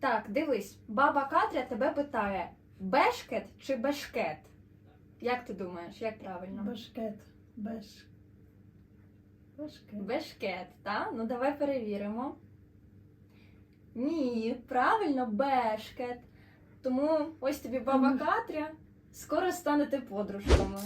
Так, дивись, баба Катря тебе питає: бешкет чи бешкет? Як ти думаєш, як правильно? Башкет. Беш. Башкет. Бешкет, так? Ну давай перевіримо. Ні, правильно, бешкет. Тому ось тобі баба Катря, скоро станете подружками.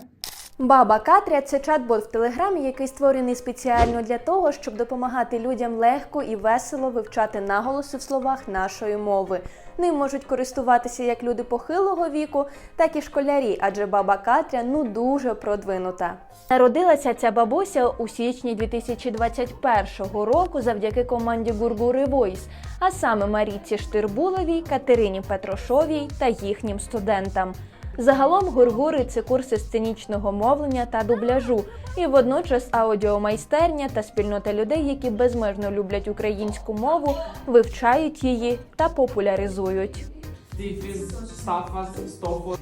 Баба Катря це чат-бот в телеграмі, який створений спеціально для того, щоб допомагати людям легко і весело вивчати наголоси в словах нашої мови. Ним можуть користуватися як люди похилого віку, так і школярі, адже баба Катря ну дуже продвинута. Народилася ця бабуся у січні 2021 року завдяки команді Гургури Войс, а саме Марійці Штирбуловій, Катерині Петрошовій та їхнім студентам. Загалом гургури це курси сценічного мовлення та дубляжу, і водночас аудіомайстерня та спільнота людей, які безмежно люблять українську мову, вивчають її та популяризують.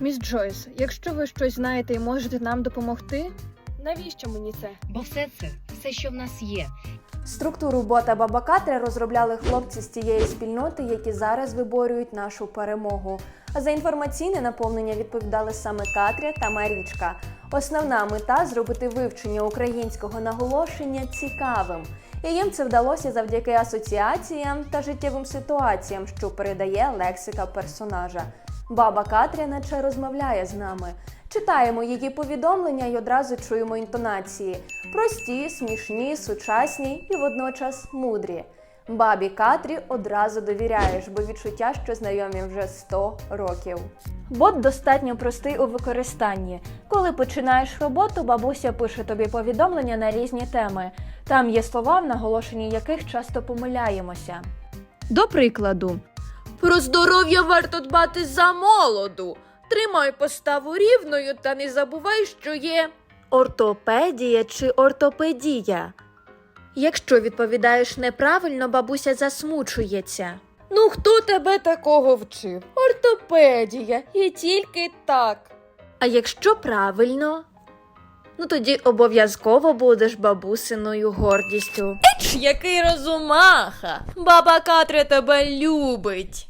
Міс Джойс, якщо ви щось знаєте і можете нам допомогти, навіщо мені це? Бо все це, все, що в нас є, Структуру бота Баба Катря розробляли хлопці з тієї спільноти, які зараз виборюють нашу перемогу. А за інформаційне наповнення відповідали саме Катря та Марічка. Основна мета зробити вивчення українського наголошення цікавим. І їм це вдалося завдяки асоціаціям та життєвим ситуаціям, що передає лексика персонажа. Баба Катря наче розмовляє з нами. Читаємо її повідомлення і одразу чуємо інтонації. Прості, смішні, сучасні і водночас мудрі. Бабі Катрі одразу довіряєш, бо відчуття, що знайомі вже 100 років. Бот достатньо простий у використанні. Коли починаєш роботу, бабуся пише тобі повідомлення на різні теми. Там є слова, в наголошенні яких часто помиляємося. До прикладу, про здоров'я варто дбати за молоду. Тримай поставу рівною та не забувай, що є. Ортопедія чи ортопедія? Якщо відповідаєш неправильно, бабуся засмучується. Ну хто тебе такого вчив? Ортопедія і тільки так. А якщо правильно, ну тоді обов'язково будеш бабусиною гордістю. Ч, який розумаха! Баба Катря тебе любить.